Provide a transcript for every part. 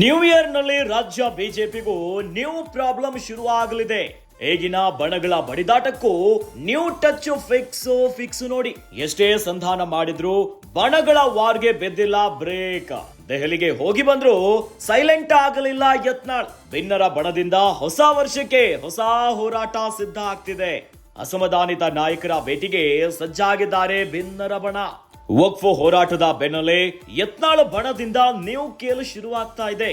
New ಇಯರ್ನಲ್ಲಿ ರಾಜ್ಯ ಬಿಜೆಪಿಗೂ new problem ಶುರುವಾಗಲಿದೆ. ಈಗಿನ ಬಣಗಳ ಬಡಿದಾಟಕ್ಕೂ ನ್ಯೂ ಟಚ್ ಫಿಕ್ಸ್ ಫಿಕ್ಸ್ ನೋಡಿ ಎಷ್ಟೇ ಸಂಧಾನ ಮಾಡಿದ್ರು ಬಣಗಳ ವಾರ್ಗೆ ಬೆದ್ದಿಲ್ಲ ಬ್ರೇಕ್ ದೆಹಲಿಗೆ ಹೋಗಿ ಬಂದ್ರು ಸೈಲೆಂಟ್ ಆಗಲಿಲ್ಲ ಯತ್ನಾಳ್. ಭಿನ್ನರ ಬಣದಿಂದ ಹೊಸ ವರ್ಷಕ್ಕೆ ಹೊಸ ಹೋರಾಟ ಸಿದ್ಧ ಆಗ್ತಿದೆ. ಅಸಮಾಧಾನಿತ ನಾಯಕರ ಭೇಟಿಗೆ ಸಜ್ಜಾಗಿದ್ದಾರೆ ಭಿನ್ನರ ಬಣ. ವಕ್ಫ್ ಹೋರಾಟದ ಬೆನ್ನಲ್ಲೇ ಯತ್ನಾಳ ಬಣದಿಂದ ನೀವು ಕೇಲ್ ಶುರುವಾಗ್ತಾ ಇದೆ.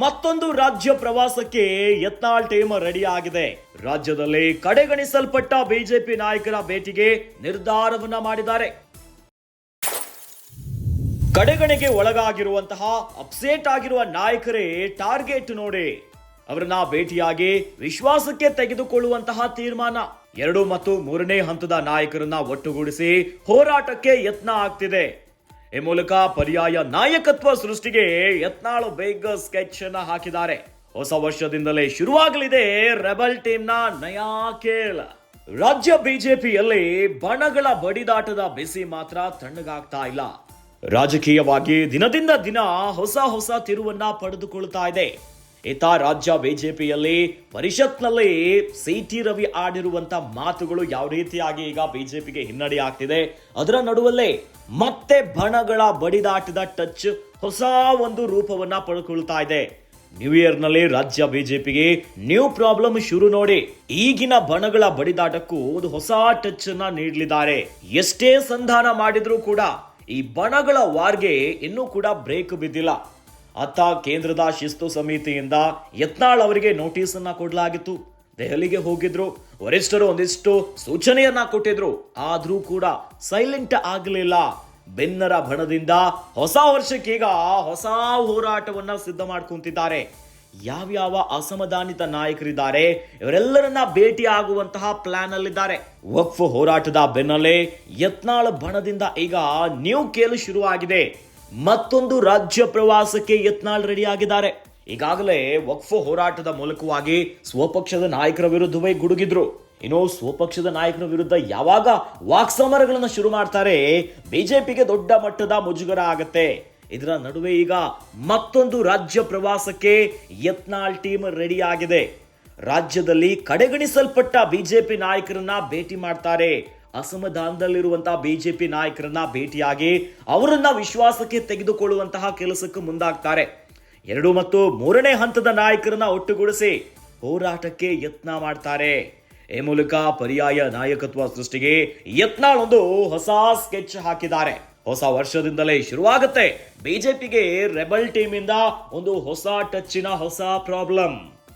ಮತ್ತೊಂದು ರಾಜ್ಯ ಪ್ರವಾಸಕ್ಕೆ ಯತ್ನಾಳ್ ಟೀಮ್ ರೆಡಿ ಆಗಿದೆ ರಾಜ್ಯದಲ್ಲಿ ಕಡೆಗಣಿಸಲ್ಪಟ್ಟ ಬಿಜೆಪಿ ನಾಯಕರ ಭೇಟಿಗೆ ನಿರ್ಧಾರವನ್ನ ಮಾಡಿದ್ದಾರೆ. ಕಡೆಗಣೆಗೆ ಒಳಗಾಗಿರುವಂತಹ ಅಪ್ಸೆಟ್ ಆಗಿರುವ ನಾಯಕರೇ ಟಾರ್ಗೆಟ್ ನೋಡಿ. ಅವರನ್ನ ಭೇಟಿಯಾಗಿ ವಿಶ್ವಾಸಕ್ಕೆ ತೆಗೆದುಕೊಳ್ಳುವಂತಹ ತೀರ್ಮಾನ. ಎರಡು ಮತ್ತು ಮೂರನೇ ಹಂತದ ನಾಯಕರನ್ನ ಒಟ್ಟುಗೂಡಿಸಿ ಹೋರಾಟಕ್ಕೆ ಯತ್ನ ಆಗ್ತಿದೆ. ಈ ಮೂಲಕ ಪರ್ಯಾಯ ನಾಯಕತ್ವ ಸೃಷ್ಟಿಗೆ ಯತ್ನಾಳು ಬೇಗ ಸ್ಕೆಚ್ ಅನ್ನ ಹಾಕಿದ್ದಾರೆ. ಹೊಸ ವರ್ಷದಿಂದಲೇ ಶುರುವಾಗಲಿದೆ ರೆಬಲ್ ಟೀಮ್ನ ನಯಾ ಕೇಳ ರಾಜ್ಯ ಬಿಜೆಪಿಯಲ್ಲಿ ಬಣಗಳ ಬಡಿದಾಟದ ಬಿಸಿ ಮಾತ್ರ ತಣ್ಣಗಾಗ್ತಾ ಇಲ್ಲ. ರಾಜಕೀಯವಾಗಿ ದಿನದಿಂದ ದಿನ ಹೊಸ ಹೊಸ ತಿರುವನ್ನ ಪಡೆದುಕೊಳ್ತಾ ಇದೆ. ಇತ ರಾಜ್ಯ ಬಿಜೆಪಿಯಲ್ಲಿ ಪರಿಷತ್ನಲ್ಲಿ ಸಿ ಟಿ ರವಿ ಆಡಿರುವಂತ ಮಾತುಗಳು ಯಾವ ರೀತಿಯಾಗಿ ಈಗ ಬಿಜೆಪಿಗೆ ಹಿನ್ನಡೆ ಆಗ್ತಿದೆ? ಅದರ ನಡುವಲ್ಲೇ ಮತ್ತೆ ಬಣಗಳ ಬಡಿದಾಟದ ಟಚ್ ಹೊಸ ಒಂದು ರೂಪವನ್ನ ಪಡ್ಕೊಳ್ತಾ ಇದೆ. ನ್ಯೂ ಇಯರ್ನಲ್ಲಿ ರಾಜ್ಯ ಬಿಜೆಪಿಗೆ ನ್ಯೂ ಪ್ರಾಬ್ಲಮ್ ಶುರು ನೋಡಿ ಈಗಿನ ಬಣಗಳ ಬಡಿದಾಟಕ್ಕೂ ಒಂದು ಹೊಸ ಟಚ್ ಅನ್ನ ನೀಡಲಿದ್ದಾರೆ. ಎಷ್ಟೇ ಸಂಧಾನ ಮಾಡಿದ್ರೂ ಕೂಡ ಈ ಬಣಗಳ ವಾರ್ಗೆ ಇನ್ನೂ ಕೂಡ ಬ್ರೇಕ್ ಬಿದ್ದಿಲ್ಲ. ಅತ್ತ ಕೇಂದ್ರದ ಶಿಸ್ತು ಸಮಿತಿಯಿಂದ ಯತ್ನಾಳ್ ಅವರಿಗೆ ನೋಟಿಸ್ ಅನ್ನ ಕೊಡಲಾಗಿತ್ತು. ದೆಹಲಿಗೆ ಹೋಗಿದ್ರು. ವರಿಷ್ಠರು ಒಂದಿಷ್ಟು ಸೂಚನೆಯನ್ನ ಕೊಟ್ಟಿದ್ರು. ಆದರೂ ಕೂಡ ಸೈಲೆಂಟ್ ಆಗಲಿಲ್ಲ. ಬೆನ್ನರ ಬಣದಿಂದ ಹೊಸ ವರ್ಷಕ್ಕೀಗ ಹೊಸ ಹೋರಾಟವನ್ನ ಸಿದ್ಧ ಮಾಡ್ಕೊಂತಿದ್ದಾರೆ. ಯಾವ್ಯಾವ ಅಸಮಾಧಾನಿತ ನಾಯಕರಿದ್ದಾರೆ, ಇವರೆಲ್ಲರನ್ನ ಭೇಟಿ ಆಗುವಂತಹ ಪ್ಲಾನ್ ಅಲ್ಲಿದ್ದಾರೆ ವಕ್ಫ್ ಹೋರಾಟದ ಬೆನ್ನಲ್ಲೇ ಯತ್ನಾಳ್ ಬಣದಿಂದ ಈಗ ನ್ಯೂ ಕೇಲು ಶುರುವಾಗಿದೆ. ಮತ್ತೊಂದು ರಾಜ್ಯ ಪ್ರವಾಸಕ್ಕೆ ಯತ್ನಾಳ್ ರೆಡಿ ಆಗಿದ್ದಾರೆ ಈಗಾಗಲೇ ವಕ್ಫ್ ಹೋರಾಟದ ಮೂಲಕವಾಗಿ ಸ್ವಪಕ್ಷದ ನಾಯಕರ ವಿರುದ್ಧವೇ ಗುಡುಗಿದ್ರು. ಇನ್ನು ಸ್ವಪಕ್ಷದ ನಾಯಕರ ವಿರುದ್ಧ ಯಾವಾಗ ವಾಕ್ಸಮರಗಳನ್ನು ಶುರು ಮಾಡ್ತಾರೆ ಬಿಜೆಪಿಗೆ ದೊಡ್ಡ ಮಟ್ಟದ ಮುಜುಗರ ಆಗತ್ತೆ. ಇದರ ನಡುವೆ ಈಗ ಮತ್ತೊಂದು ರಾಜ್ಯ ಪ್ರವಾಸಕ್ಕೆ ಯತ್ನಾಳ್ ಟೀಮ್ ರೆಡಿ ಆಗಿದೆ ರಾಜ್ಯದಲ್ಲಿ ಕಡೆಗಣಿಸಲ್ಪಟ್ಟ ಬಿಜೆಪಿ ನಾಯಕರನ್ನ ಭೇಟಿ ಮಾಡ್ತಾರೆ ಅಸಮಾಧಾನದಲ್ಲಿರುವಂತಹ ಬಿಜೆಪಿ ನಾಯಕರನ್ನ ಭೇಟಿಯಾಗಿ ಅವರನ್ನ ವಿಶ್ವಾಸಕ್ಕೆ ತೆಗೆದುಕೊಳ್ಳುವಂತಹ ಕೆಲಸಕ್ಕೆ ಮುಂದಾಗ್ತಾರೆ. ಎರಡು ಮತ್ತು ಮೂರನೇ ಹಂತದ ನಾಯಕರನ್ನ ಒಟ್ಟುಗೂಡಿಸಿ ಹೋರಾಟಕ್ಕೆ ಯತ್ನ ಮಾಡ್ತಾರೆ. ಈ ಮೂಲಕ ಪರ್ಯಾಯ ನಾಯಕತ್ವ ಸೃಷ್ಟಿಗೆ ಯತ್ನಾಳೊಂದು ಹೊಸ ಸ್ಕೆಚ್ ಹಾಕಿದ್ದಾರೆ. ಹೊಸ ವರ್ಷದಿಂದಲೇ ಶುರುವಾಗುತ್ತೆ. ಬಿಜೆಪಿಗೆ ರೆಬಲ್ ಟೀಮ್ ಇಂದ ಒಂದು ಹೊಸ ಟಚ್ಚಿನ ಹೊಸ ಪ್ರಾಬ್ಲಮ್.